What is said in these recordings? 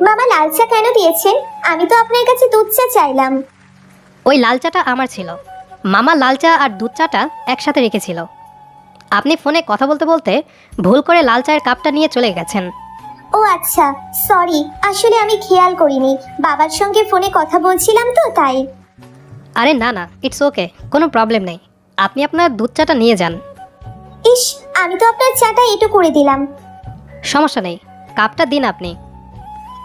মামা লাল চা কেন দিয়েছেন? আমি তো আপনার কাছে দুধ চা চাইলাম। ওই লাল চাটা আমার ছিল। মামা লাল চা আর দুধ চাটা একসাথে রেখেছিল। আপনি ফোনে কথা বলতে বলতে ভুল করে লাল চায়ের কাপটা নিয়ে চলে গেছেন। ও আচ্ছা সরি আসলে আমি খেয়াল করিনি। বাবার সঙ্গে ফোনে কথা বলছিলাম তো তাই। আরে না না ইটস ওকে কোনো প্রবলেম নেই। আপনি আপনার দুধ চাটা নিয়ে যান। ইস আমি তো আপনার চাটা এটু করে দিলাম। সমস্যা নেই কাপটা দিন আপনি।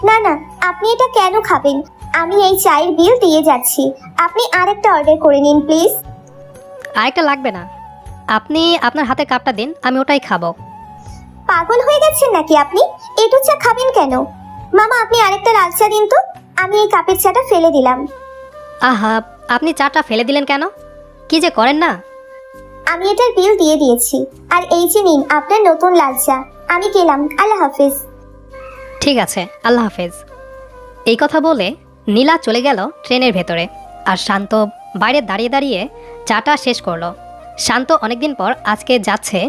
না না আপনি এটা কেন খাবেন? আমি এই চায়ের বিল দিয়ে যাচ্ছি। আপনি আরেকটা অর্ডার করে নিন প্লিজ আরেকটা লাগবে না। আপনি আপনার হাতে কাপটা দিন আমি ওটাই খাব। পাগল হয়ে গেছেন নাকি আপনি? এটু চা খাবেন কেন? মামা আপনি আরেকটা লাল চা দিন তো। আমি এই কাপের চাটা ফেলে দিলাম। আহা আপনি চাটা ফেলে দিলেন কেন? কি যে করেন না? আমি এটার বিল দিয়ে দিয়েছি। আর এই যে নিন আপনার নতুন লাল চা। আমি গেলাম আল্লাহ হাফিজ। ঠিক আছে, আল্লাহ হাফেজ। এই কথা বলে নীলা চলে গেল ট্রেনের ভেতরে আর শান্ত বাইরে দাঁড়িয়ে দাঁড়িয়ে চাটা শেষ করল। শান্ত অনেকদিন পর আজকে যাচ্ছে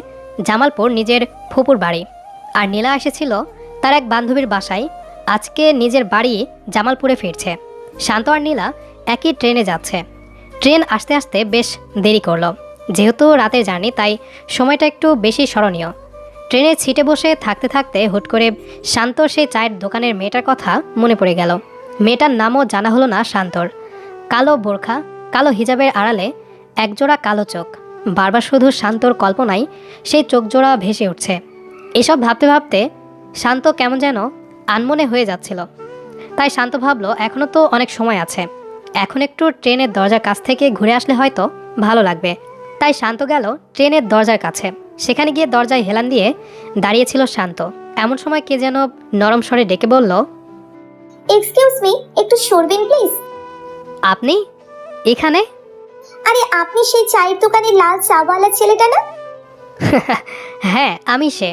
জামালপুর নিজের ফুপুর বাড়ি আর নীলা এসেছিল তার এক বান্ধবীর বাসায়। আজকে নিজের বাড়ি জামালপুরে ফিরছে। শান্ত আর নীলা একই ট্রেনে যাচ্ছে। ট্রেন আসতে আসতে বেশ দেরি করল। যেহেতু রাতের জার্নি, তাই সময়টা একটু বেশি স্মরণীয়। ট্রেনের ছিটে বসে থাকতে থাকতে হুট করে শান্ত সেই চায়ের দোকানের মেয়েটার কথা মনে পড়ে গেল। মেয়েটার নামও জানা হলো না শান্তর। কালো বোরখা, কালো হিজাবের আড়ালে একজোড়া কালো চোখ। বারবার শুধু শান্তর কল্পনায় সেই চোখজোড়া ভেসে উঠছে। এসব ভাবতে ভাবতে শান্ত কেমন যেন আনমনে হয়ে যাচ্ছিল। তাই শান্ত ভাবলো এখনও তো অনেক সময় আছে। এখন একটু ট্রেনের দরজার কাছ থেকে ঘুরে আসলে হয়তো ভালো লাগবে। তাই শান্ত গেল ট্রেনের দরজার কাছে। সেখানে গিয়ে দরজায় হেলান দিয়ে দাঁড়িয়েছিল শান্ত। এমন সময় কে যেন নরম স্বরে ডেকে বলল এক্সকিউজ মি একটু সরবেন প্লিজ আপনি? এখানে? আরে আপনি সেই চায়ের দোকানের লাল চাওয়ালা ছেলেটা না? হ্যাঁ আমি সে।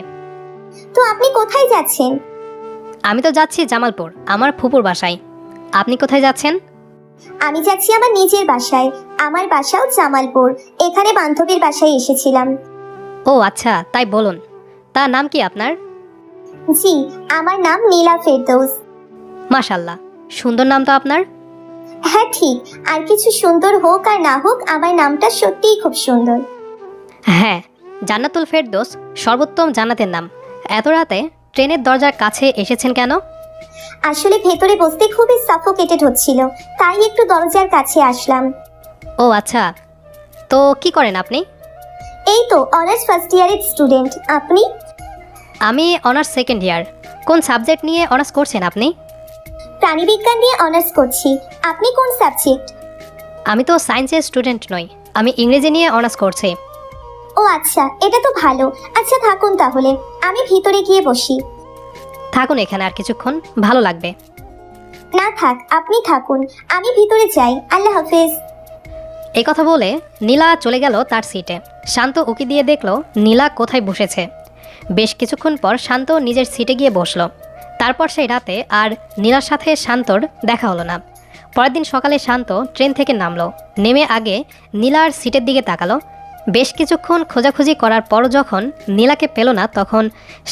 তো আপনি কোথায় যাচ্ছেন? আমি তো যাচ্ছি জামালপুর আমার ফুপুর বাসায়। আপনি কোথায় যাচ্ছেন? আমি যাচ্ছি আমার নিজের বাসায় আমার বাসাও জামালপুর। এখানে বান্ধবীর বাসায় এসেছিলাম। ও আচ্ছা তাই বলুন। তার নাম কি আপনার? জি আমার নাম নীলা ফেরদৌস। মাশাল্লাহ সুন্দর নাম তো আপনার। হ্যাঁ ঠিক। আর কিছু সুন্দর হোক আর না হোক আমার নামটা সত্যিই খুব সুন্দর। হ্যাঁ জান্নাতুল ফেরদোস সর্বোত্তম জান্নাতের নাম। এত রাতে ট্রেনের দরজার কাছে এসেছেন কেন? আসলে ভেতরে বসতে খুবই সাফোকেটেড হচ্ছিল তাই একটু দরজার কাছে আসলাম। ও আচ্ছা। তো কি করেন আপনি? এই তো অনার্স ফার্স্ট ইয়ারের স্টুডেন্ট আপনি? আমি অনার্স সেকেন্ড ইয়ার কোন সাবজেক্ট নিয়ে অনার্স করছেন আপনি? প্রাণীবিজ্ঞান নিয়ে অনার্স করছি। আপনি কোন সাবজেক্ট আমি তো সায়েন্সের স্টুডেন্ট নই। আমি ইংরেজি নিয়ে অনার্স করছি। ও আচ্ছা এটা তো ভালো। আচ্ছা থাকুন তাহলে। আমি ভিতরে গিয়ে বসি। থাকুন এখানে আর কিছুক্ষণ ভালো লাগবে। না থাক আপনি থাকুন। আমি ভিতরে যাই। আল্লাহ হাফেজ। এই কথা বলে নীলা চলে গেল তার সিটে। শান্ত উকি দিয়ে দেখল নীলা কোথায় বসেছে। বেশ কিছুক্ষণ পর শান্ত নিজের সিটে গিয়ে বসল। তারপর সেই রাতে আর নীলার সাথে শান্তর দেখা হলো না। পরের দিন সকালে শান্ত ট্রেন থেকে নামলো। নেমে আগে নীলার সিটের দিকে তাকালো। বেশ কিছুক্ষণ খোঁজাখুঁজি করার পর যখন নীলাকে পেল না, তখন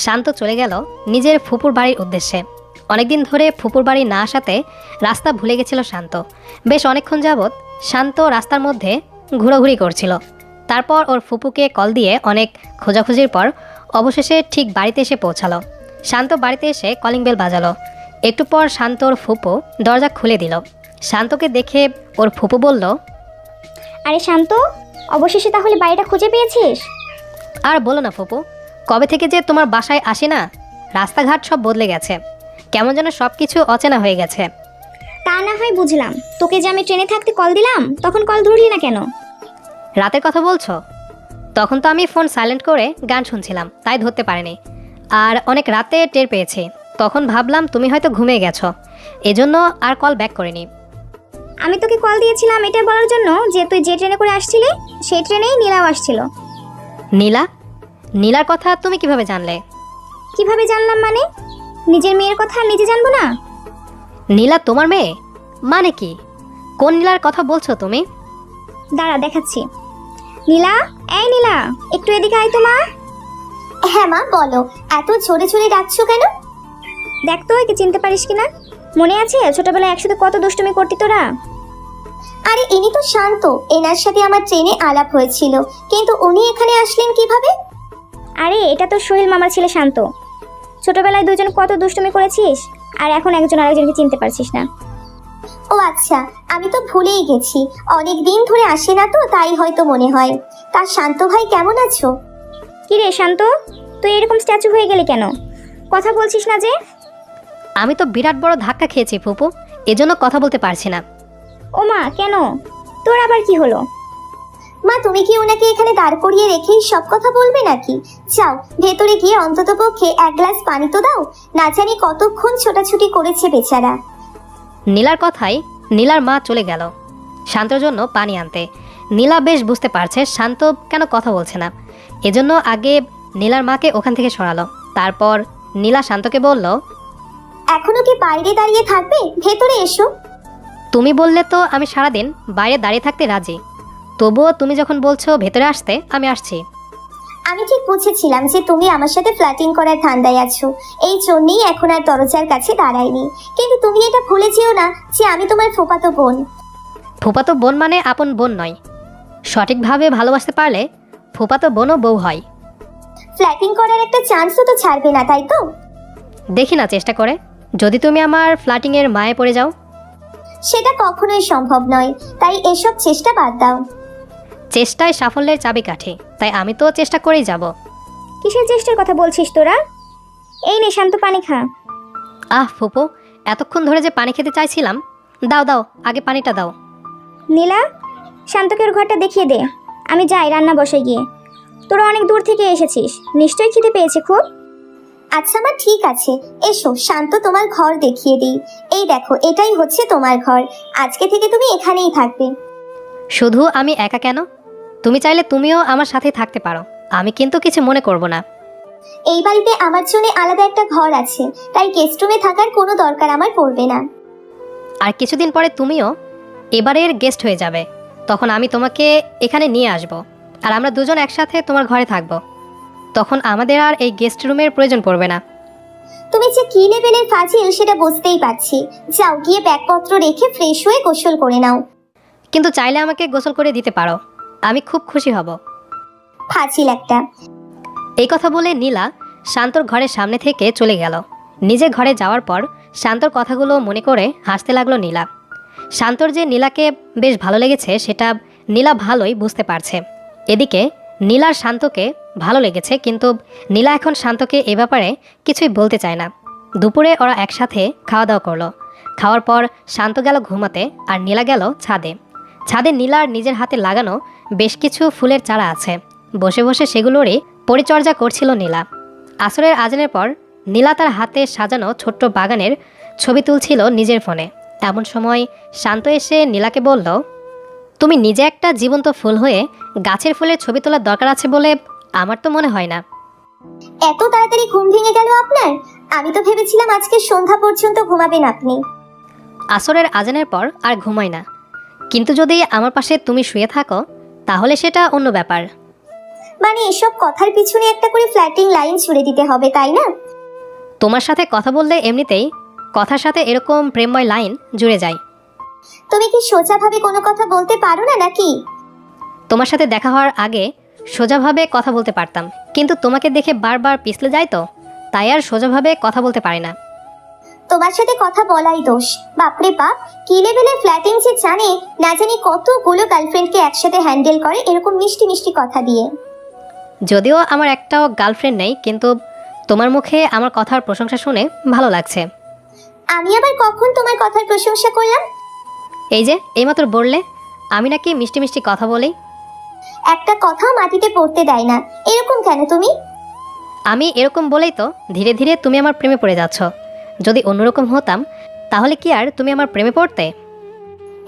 শান্ত চলে গেল নিজের ফুপুর বাড়ির উদ্দেশ্যে। অনেকদিন ধরে ফুপুর বাড়ি না আসাতে রাস্তা ভুলে গেছিল শান্ত। বেশ অনেকক্ষণ যাবৎ শান্ত রাস্তার মধ্যে ঘোরাঘুরি করছিল। তারপর ওর ফুপুকে কল দিয়ে অনেক খোঁজাখুঁজির পর অবশেষে ঠিক বাড়িতে এসে পৌঁছালো। শান্ত বাড়িতে এসে কলিং বেল বাজালো। একটু পর শান্তর ফুপু দরজা খুলে দিল। শান্তকে দেখে ওর ফুপু বলল আরে শান্ত অবশেষে তাহলে বাড়িটা খুঁজে পেয়েছিস? আর বলো না ফুপু কবে থেকে যে তোমার বাসায় আসি না রাস্তাঘাট সব বদলে গেছে। কেমন যেন সব কিছু অচেনা হয়ে গেছে। তা না হয় বুঝলাম। তোকে যে আমি ট্রেনে থাকতে কল দিলাম তখন কল ধরলি না কেন? রাতের কথা বলছো? তখন তো আমি ফোন সাইলেন্ট করে গান শুনছিলাম তাই ধরতে পারিনি। আর অনেক রাতে টের পেয়েছি তখন ভাবলাম তুমি হয়তো ঘুমিয়ে গেছো। এজন্য আর কল ব্যাক করিনি। আমি তোকে কল দিয়েছিলাম এটা বলার জন্য যে তুই যে ট্রেনে করে আসছিলি সেই ট্রেনেই নীলাও আসছিল। নীলা? নীলার কথা তুমি কীভাবে জানলে? কীভাবে জানলাম মানে? নিজের মেয়ের কথা নিজে জানব না? নীলা তোমার মেয়ে? মানে কি? কোন নীলার কথা বলছো তুমি? দাঁড়া দেখাচ্ছি। নীলা? এই নীলা একটু এদিকে আয় তো মা। হ্যাঁ মা বলো। এত জোরে জোরে ডাকছো কেন? দেখ তো একে চিনতে পারিস কিনা মনে আছে ছোটবেলায় একসাথে কত দুষ্টুমি করতি তোরা? আরে ইনি তো শান্ত। এনার সাথে আমার ট্রেনে আলাপ হয়েছিল। কিন্তু উনি এখানে আসলেন কীভাবে? আরে এটা তো সোহেল মামার ছেলে শান্ত। ছোটবেলায় দুজন কত দুষ্টুমি করেছিস? আর এখন একজন আরেকজনকে চিনতে পারছিস না। ও আচ্ছা আমি তো ভুলেই গেছি। অনেক দিন ধরে আসে না তো তাই হয়তো মনে হয়। তার শান্ত ভাই কেমন আছো? কি রে শান্ত তুই এরকম স্ট্যাচু হয়ে গেলি কেন? কথা বলছিস না যে? আমি তো বিরাট বড় ধাক্কা খেয়েছি ফুপু। এজন্য কথা বলতে পারছি না। ও মা কেন? তোর আবার কি হলো? মা তুমি কি ওনাকে এখানে দাঁড় করিয়ে রেখেই সব কথা বলবে নাকি? যাও ভেতরে গিয়ে অন্তত পক্ষে এক গ্লাস পানি তো দাও। না জানি কতক্ষণ ছোটাছুটি করেছে বেচারা। নীলার কথাই নীলার মা চলে গেল। শান্তর জন্য পানি আনতে। নীলা বেশ বুঝতে পারছে শান্ত কেন কথা বলছে না। এজন্য আগে নীলার মাকে ওখান থেকে সরালো। তারপর নীলা শান্তকে বলল এখনও কি বাইরে দাঁড়িয়ে থাকবে? ভেতরে এসো। তুমি বললে তো আমি সারাদিন বাইরে দাঁড়িয়ে থাকতে রাজি। তবুও তুমি যখন বলছো ভেতরে আসতে আমি আসছি। আমি ঠিক বুঝেছিলাম যে তুমি আমার সাথে ফ্ল্যাটিং করার ধান্দায় আছো। এই জন্যই এখন আর দরজার কাছে দাঁড়াইনি কিন্তু তুমি এটা ভুলে যেও না যে আমি তোমার ফোপাতো বোন। ফুপাতো বোন মানে আপন বোন নয়। সঠিকভাবে ভালোবাসতে পারলে ফুপাতো বোনও বউ হয়। ফ্ল্যাটিং করার একটা চান্সও তো ছাড়বে না তাই তো? দেখি না চেষ্টা করে। যদি তুমি আমার ফ্ল্যাটিংয়ের মায়ে পড়ে যাও। সেটা কখনোই সম্ভব নয়। তাই এসব চেষ্টা বাদ দাও। চেষ্টায় সাফল্যের চাবিকাঠি তাই আমি তো চেষ্টা করেই যাব। কিসের চেষ্টার কথা বলছিস তোরা? এই নে শান্ত পানি খা। আহ ফুপো এতক্ষণ ধরে যে পানি খেতে চাইছিলাম দাও দাও আগে পানিটা দাও। নীলা শান্তকে ওর ঘরটা দেখিয়ে দে। আমি যাই রান্না বসে গিয়ে। তোরা অনেক দূর থেকে এসেছিস নিশ্চয়ই খিদে পেয়েছে খুব? আচ্ছা মা ঠিক আছে। এসো শান্ত তোমার ঘর দেখিয়ে দিই। এই দেখো এটাই হচ্ছে তোমার ঘর। আজকে থেকে তুমি এখানেই থাকবে। শুধু আমি একা কেন? তুমি চাইলে তুমিও আমার সাথে থাকতে পারো। আমি কিন্তু কিছু মনে করব না। এই বাড়িতে আমার জন্য আলাদা একটা ঘর আছে তাই গেস্ট রুমে থাকার কোনো দরকার আমার পড়বে না। আর কিছুদিন পরে তুমিও এবারের গেস্ট হয়ে যাবে। তখন আমি তোমাকে এখানে নিয়ে আসব। আর আমরা দুজন একসাথে তোমার ঘরে থাকব। তখন আমাদের আর এই গেস্ট রুমের প্রয়োজন পড়বে না। তুমি যে কি লেভেলের ফাজিল সেটা বুঝতেই পারছি। যাও গিয়ে ব্যাগপত্র রেখে ফ্রেশ হয়ে গোসল করে নাও। কিন্তু চাইলে আমাকে গোসল করে দিতে পারো। আমি খুব খুশি হব। ফাজিল একটা। এই কথা বলে নীলা শান্তর ঘরের সামনে থেকে চলে গেল। নিজের ঘরে যাওয়ার পর শান্তর কথাগুলো মনে করে হাসতে লাগল নীলা। শান্তর যে নীলাকে বেশ ভালো লেগেছে সেটা নীলা ভালোই বুঝতে পারছে। এদিকে নীলার শান্তকে ভালো লেগেছে কিন্তু নীলা এখন শান্তকে এ ব্যাপারে কিছুই বলতে চায় না। দুপুরে ওরা একসাথে খাওয়া দাওয়া করল। খাওয়ার পর শান্ত গেল ঘুমাতে আর নীলা গেল ছাদে। ছাদে নীলার নিজের হাতে লাগানো বেশ কিছু ফুলের চারা আছে। বসে বসে সেগুলোরই পরিচর্যা করছিল নীলা। আসরের আজানের পর নীলা তার হাতে সাজানো ছোট্ট বাগানের ছবি তুলছিল নিজের ফোনে। এমন সময় শান্ত এসে নীলাকে বলল তুমি নিজে একটা জীবন্ত ফুল হয়ে গাছের ফুলের ছবি তোলার দরকার আছে বলে আমার তো মনে হয় না। এত তাড়াতাড়ি ঘুম ভেঙে গেল আপনার? আমি তো ভেবেছিলাম আজকে সন্ধ্যা পর্যন্ত ঘুমাবেন আপনি। আসরের আজানের পর আর ঘুমাই না। কিন্তু যদি আমার পাশে তুমি শুয়ে থাকো তাহলে সেটা অন্য ব্যাপার। মানে এসব কথার পিছনে একটা করে ফ্ল্যাটিং লাইন ছুড়ে দিতে হবে তাই না? তোমার সাথে কথা বললে এমনিতেই কথার সাথে এরকম প্রেমময় লাইন জুড়ে যায়। তুমি কি সোজাভাবে কোনো কথা বলতে পারো না নাকি? তোমার সাথে দেখা হওয়ার আগে সোজাভাবে কথা বলতে পারতাম। কিন্তু তোমাকে দেখে বারবার পিছলে যায় তো তাই আর সোজাভাবে কথা বলতে পারি না। তোমার সাথে কথা বলাই দোষ। বাপরে বাপ কি লেভেলের ফ্ল্যাটিং যে জানে না জানি কতগুলো গার্লফ্রেন্ডকে একসাথে হ্যান্ডেল করে এরকম মিষ্টি মিষ্টি কথা দিয়ে। যদিও আমার একটাও গার্লফ্রেন্ড নেই কিন্তু তোমার মুখে আমার কথার প্রশংসা শুনে ভালো লাগছে। আমি আবার কখন তোমার কথার প্রশংসা করলাম? এই যে এইমাত্র বললে আমি নাকি মিষ্টি মিষ্টি কথা বলি? একটা কথা মাটিতে পড়তে দেয় না। এরকম কেন তুমি? আমি এরকম বলেই তো ধীরে ধীরে তুমি আমার প্রেমে পড়ে যাচ্ছ। যদি অন্যরকম হতাম তাহলে কি আর তুমি আমার প্রেমে পড়তে?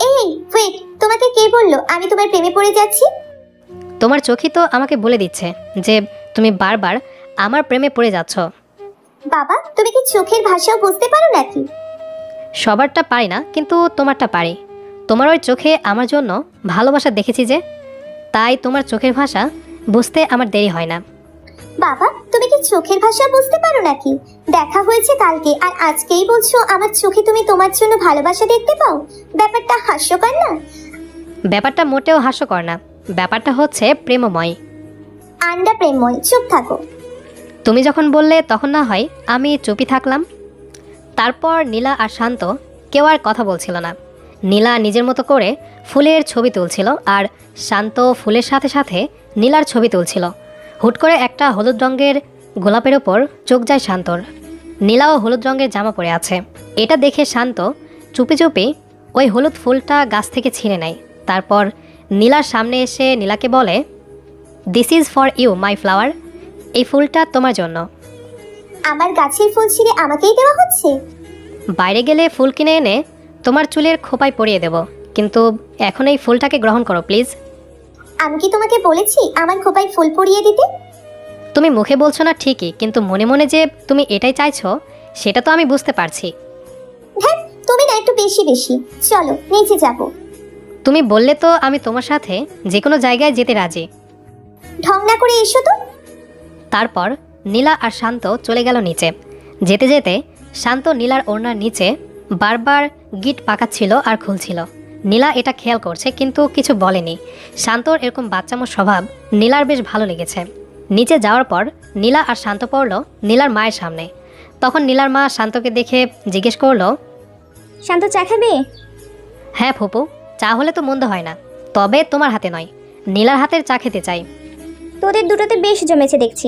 এই ওয়েট তোমাকে কে বলল? আমি তোমার প্রেমে পড়ে যাচ্ছি? তোমার চোখই তো আমাকে বলে দিচ্ছে যে তুমি বারবার আমার প্রেমে পড়ে যাচ্ছ। বাবা তুমি কি চোখের ভাষাও বুঝতে পারো নাকি? সবারটা পারি না কিন্তু তোমারটা পারি। তোমার ওই চোখে আমার জন্য ভালোবাসা দেখেছি যে তাই তোমার চোখের ভাষা বুঝতে আমার দেরি হয় না। বাবা তুমি কি চোখের ভাষা বুঝতে পারো নাকি? দেখা হয়েছে কালকে আর আজকেই বলছো আমার চোখে তুমি তোমার জন্য ভালোবাসা দেখতে পাও? ব্যাপারটা হাস্যকর না? ব্যাপারটা মোটেও হাস্যকর না। ব্যাপারটা হচ্ছে প্রেমময়। আন্ডা প্রেমময় চুপ থাকো। তুমি যখন বললে তখন না হয় আমি চুপি থাকলাম। তারপর নীলা আর শান্ত কেউ আর কথা বলছিল না। নীলা নিজের মতো করে ফুলের ছবি তুলছিল আর শান্ত ফুলের সাথে সাথে নীলার ছবি তুলছিল। হুট করে একটা হলুদ রঙের গোলাপের ওপর চোখ যায় শান্তর। নীলাও হলুদ রঙের জামা পরে আছে। এটা দেখে শান্ত চুপি চুপি ওই হলুদ ফুলটা গাছ থেকে ছিঁড়ে নেয়। তারপর নীলার সামনে এসে নীলাকে বলে this is for you my flower এই ফুলটা তোমার জন্য। আমার গাছের ফুল ছিঁড়ে আমাকেই দেওয়া হচ্ছে? বাইরে গেলে ফুল কিনে এনে তোমার চুলের খোপায় পরিয়ে দেব। কিন্তু এখন এই ফুলটাকে গ্রহণ করো প্লিজ। আমি কি তোমাকে বলেছি আমার খোপায় ফুল পরিয়ে দিতে? তুমি মুখে বলছো না ঠিকই কিন্তু মনে মনে যে তুমি এটাই চাইছো সেটা তো আমি বুঝতে পারছি। হ্যাঁ তুমি না একটু বেশি বেশি। চলো নিচে যাব। তুমি বললে তো আমি তোমার সাথে যে কোনো জায়গায় যেতে রাজি। ঢং না করে এসো তো। তারপর নীলা আর শান্ত চলে গেল নিচে। যেতে যেতে শান্ত নীলার ওড়নার নিচে বারবার গিট পাকাচ্ছিল আর খুলছিল। নীলা এটা খেয়াল করছে কিন্তু কিছু বলেনি। শান্তর এরকম বাচ্চামো স্বভাব নীলার বেশ ভালো লেগেছে। নিচে যাওয়ার পর নীলা আর শান্ত পড়ল নীলার মায়ের সামনে। তখন নীলার মা শান্তকে দেখে জিজ্ঞেস করল শান্ত চা খাবে? হ্যাঁ ফুপু চা হলে তো মন্দ হয় না তবে তোমার হাতে নয় নীলার হাতের চা খেতে চাই। তোদের দুটোতে বেশ জমেছে দেখছি।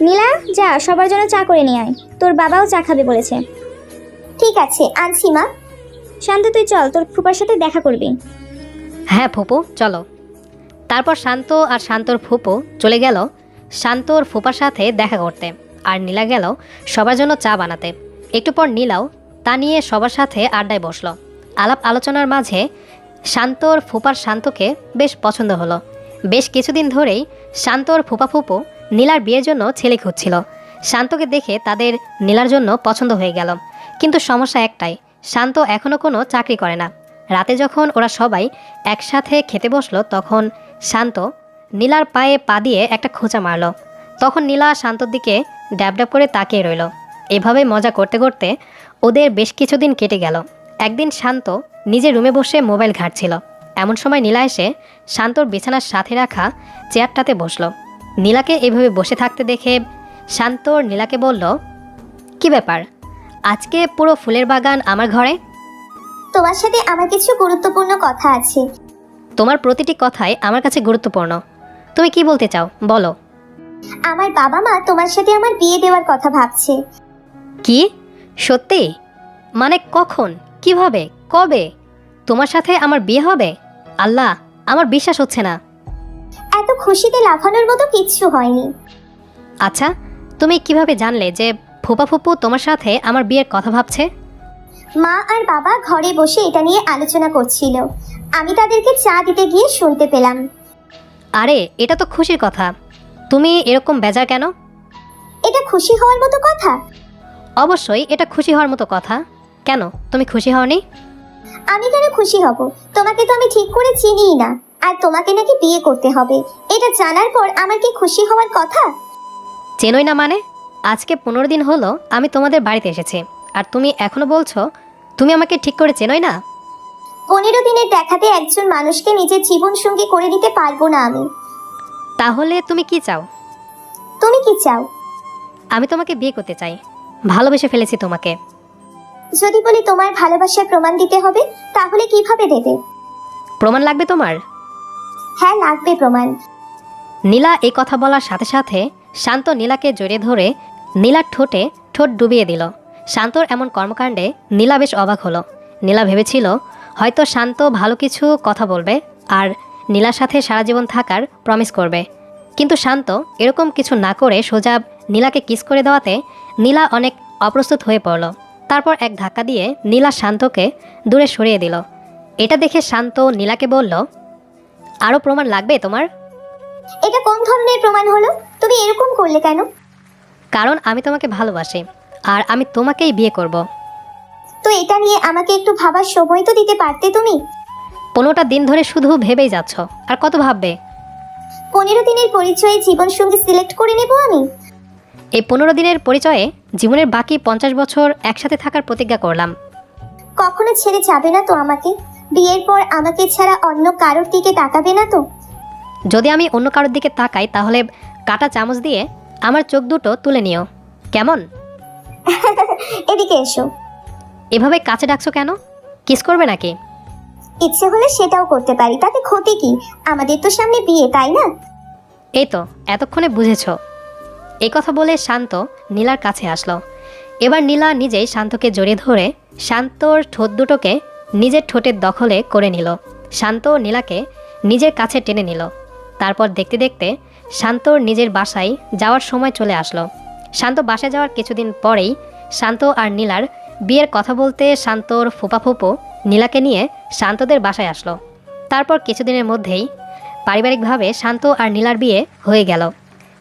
নীলা যা সবার জন্য চা করে নিয়ে আয় তোর বাবাও চা খাবে বলেছে। ঠিক আছে আনছি মা। শান্ত তুই চল, তোর ফুপার সাথে দেখা করবি। হ্যাঁ ফুপু, চলো। তারপর শান্ত আর শান্তর ফুপু চলে গেল শান্তর ফুপার সাথে দেখা করতে। আর নীলা গেল সবার জন্য চা বানাতে। একটু পর নীলাও তা নিয়ে সবার সাথে আড্ডায় বসল। আলাপ আলোচনার মাঝে শান্তর ফুপার শান্তকে বেশ পছন্দ হলো। বেশ কিছুদিন ধরেই শান্তর ফুপা ফুপু নীলার বিয়ের জন্য ছেলে খুঁজছিল। শান্তকে দেখে তাদের নীলার জন্য পছন্দ হয়ে গেল। কিন্তু সমস্যা একটাই শান্ত এখনও কোনো চাকরি করে না। রাতে যখন ওরা সবাই একসাথে খেতে বসল, তখন শান্ত নীলার পায়ে পা দিয়ে একটা খোঁচা মারলো। তখন নীলা শান্তর দিকে ড্যাব ড্যাব করে তাকিয়ে রইল। এভাবে মজা করতে করতে ওদের বেশ কিছুদিন কেটে গেল। একদিন শান্ত নিজের রুমে বসে মোবাইল ঘাঁটছিল। এমন সময় নীলা এসে শান্তর বিছানার সাথে রাখা চেয়ারটাতে বসল। নীলাকে এভাবে বসে থাকতে দেখে শান্তর নীলাকে বলল, কি ব্যাপার? আজকে পুরো ফুলের বাগান আমার ঘরে? তোমার সাথে আমার কিছু গুরুত্বপূর্ণ কথা আছে। তোমার প্রতিটি কথাই আমার কাছে গুরুত্বপূর্ণ। তুমি কি বলতে চাও? বলো। আমার বাবা মা তোমার সাথে আমার বিয়ে দেওয়ার কথা ভাবছে। কি? সত্যি? মানে কখন? কীভাবে? কবে? তোমার সাথে আমার বিয়ে হবে? আল্লাহ আমার বিশ্বাস হচ্ছে না। এত খুশিতে লাফানোর মতো কিচ্ছু হয়নি। আচ্ছা তুমি কীভাবে জানলে যে ফুপা ফুপু তোমার সাথে আমার বিয়ের কথা ভাবছে? মা আর বাবা ঘরে বসে এটা নিয়ে আলোচনা করছিল। আমি তাদেরকে চা দিতে গিয়ে শুনতে পেলাম। আরে এটা তো খুশির কথা। তুমি এরকম বেজার কেন? এটা খুশি হওয়ার মতো কথা? অবশ্যই এটা খুশি হওয়ার মতো কথা। কেন? তুমি খুশি হওনি? আমি কেন খুশি হব? তোমাকে তো আমি ঠিক করে চিনিই না। আর তোমাকে নাকি বিয়ে করতে হবে। এটা জানার পর আমার কি খুশি হওয়ার কথা? চেনই না মানে? আজকে পনেরো দিন হলো আমি তোমাদের বাড়িতে এসেছি। আর তুমি এখনও বলছো তুমি আমাকে ঠিক করে চেনই না। পনেরো দিনের দেখাতে একজন মানুষকে নিজের জীবন সঙ্গী করে নিতে পারব না আমি। তাহলে তুমি কি চাও? তুমি কি চাও? আমি তোমাকে বিয়ে করতে চাই। ভালোবেসে ফেলেছি তোমাকে। যদি বলি তোমার ভালোবাসার প্রমাণ দিতে হবে তাহলে কীভাবে দেবে? প্রমাণ লাগবে তোমার? হ্যাঁ লাগবে প্রমাণ। নীলা এই কথা বলার সাথে সাথে শান্ত নীলাকে জড়িয়ে ধরে নীলার ঠোঁটে ঠোঁট ডুবিয়ে দিল। শান্তর এমন কর্মকাণ্ডে নীলা বেশ অবাক হলো। নীলা ভেবেছিল, হয়তো শান্ত ভালো কিছু কথা বলবে আর নীলার সাথে সারা জীবন থাকার প্রমিস করবে। কিন্তু শান্ত এরকম কিছু না করে সোজা নীলাকে কিস করে দেওয়াতে নীলা অনেক অপ্রস্তুত হয়ে পড়ল। তারপর এক ধাক্কা দিয়ে নীলা শান্তকে দূরে সরিয়ে দিল। এটা দেখে শান্ত নীলাকে বলল আরও প্রমাণ লাগবে তোমার? এটা কোন ধরনের প্রমাণ হলো। তুমি এরকম করলে কেন? কারণ আমি তোমাকে ভালোবাসি আর আমি তোমাকেই বিয়ে করব। তো এটা নিয়ে আমাকে একটু ভাবার সময় তো দিতে পারতে তুমি? পনেরোটা দিন ধরে শুধু ভেবেই যাচ্ছ আর কত ভাববে? পনেরো দিনের পরিচয়ে জীবন সঙ্গী সিলেক্ট করে নেব আমি? এই পনেরো দিনের পরিচয়ে জীবনের বাকি পঞ্চাশ বছর একসাথে থাকার প্রতিজ্ঞা করলাম। কখনো ছেড়ে যাবে না তো আমাকে? বিয়ের পর আমাকে ছাড়া অন্য কারোর দিকে তাকাবে না তো? যদি আমি অন্য কারোর দিকে তাকাই তাহলে কাটা চামচ দিয়ে আমার চোখ দুটো তুলে নিও। কেমন? এদিকে এসো। এভাবে কাছে ডাকছো কেন? কিস করবে নাকি? ইচ্ছে হলে সেটাও করতে পারি তাতে ক্ষতি কি? আমাদের তো সামনে বিয়ে তাই না? এই তো এতক্ষণে বুঝেছ। এই কথা বলে শান্ত নীলার কাছে আসলো। এবার নীলা নিজেই শান্তকে জড়িয়ে ধরে শান্তর ঠোঁট দুটোকে নিজের ঠোঁটের দখলে করে নিল। শান্ত নীলাকে নিজের কাছে টেনে নিল। তারপর দেখতে দেখতে শান্তর নিজের বাসায় যাওয়ার সময় চলে আসলো। শান্ত বাসায় যাওয়ার কিছুদিন পরেই শান্ত আর নীলার বিয়ের কথা বলতে শান্তর ফুপা ফুপো নীলাকে নিয়ে শান্তদের বাসায় আসলো। তারপর কিছুদিনের মধ্যেই পারিবারিকভাবে শান্ত আর নীলার বিয়ে হয়ে গেল।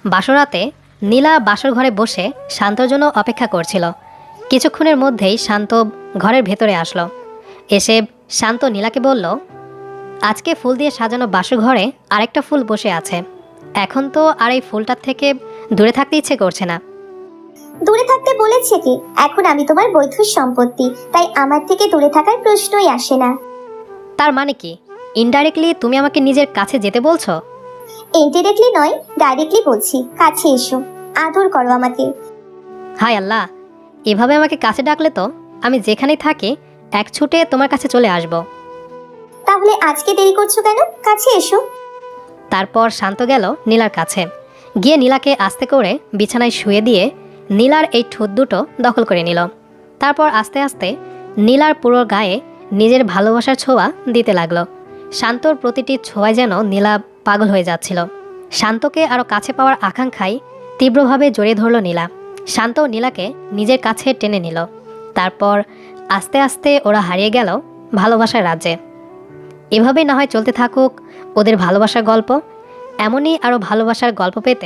বাসরাতে নীলা বাসর ঘরে বসে শান্তর জন্য অপেক্ষা করছিল। কিছুক্ষণের মধ্যেই শান্ত ঘরের ভেতরে আসলো। এসে শান্ত নীলাকে বলল, আজকে ফুল দিয়ে সাজানো বাসর ঘরে আরেকটা ফুল বসে আছে। এখন তো আর এই ফুলটার থেকে দূরে থাকতে ইচ্ছে করছে না। দূরে থাকতে বলেছে কি? এখন আমি তোমার বৈধ সম্পত্তি তাই আমার থেকে দূরে থাকার প্রশ্নই আসে না। তার মানে কি? ইনডাইরেক্টলি তুমি আমাকে নিজের কাছে যেতে বলছো? ইনডিরেক্টলি নয় ডাইরেক্টলি বলছি। কাছে এসো। আদর করো আমাকে। হায় আল্লাহ! এভাবে আমাকে কাছে ডাকলে তো আমি যেখানেই থাকি এক ছুটে তোমার কাছে চলে আসব। তাহলে আজকে দেরি করছ কেন? কাছে এসো। তারপর শান্ত গেল নীলার কাছে। গিয়ে নীলাকে আস্তে করে বিছানায় শুয়ে দিয়ে নীলার এই ঠোঁট দুটো দখল করে নিল। তারপর আস্তে আস্তে নীলার পুরো গায়ে নিজের ভালোবাসার ছোঁয়া দিতে লাগল। শান্তর প্রতিটি ছোঁয়ায় যেন নীলা পাগল হয়ে যাচ্ছিল। শান্তকে আরও কাছে পাওয়ার আকাঙ্ক্ষায় তীব্রভাবে জড়িয়ে ধরল নীলা। শান্ত নীলাকে নিজের কাছে টেনে নিল। তারপর আস্তে আস্তে ওরা হারিয়ে গেল ভালোবাসার রাজ্যে। এভাবেই না হয় চলতে থাকুক ওদের ভালোবাসার গল্প? এমনই আরও ভালোবাসার গল্প পেতে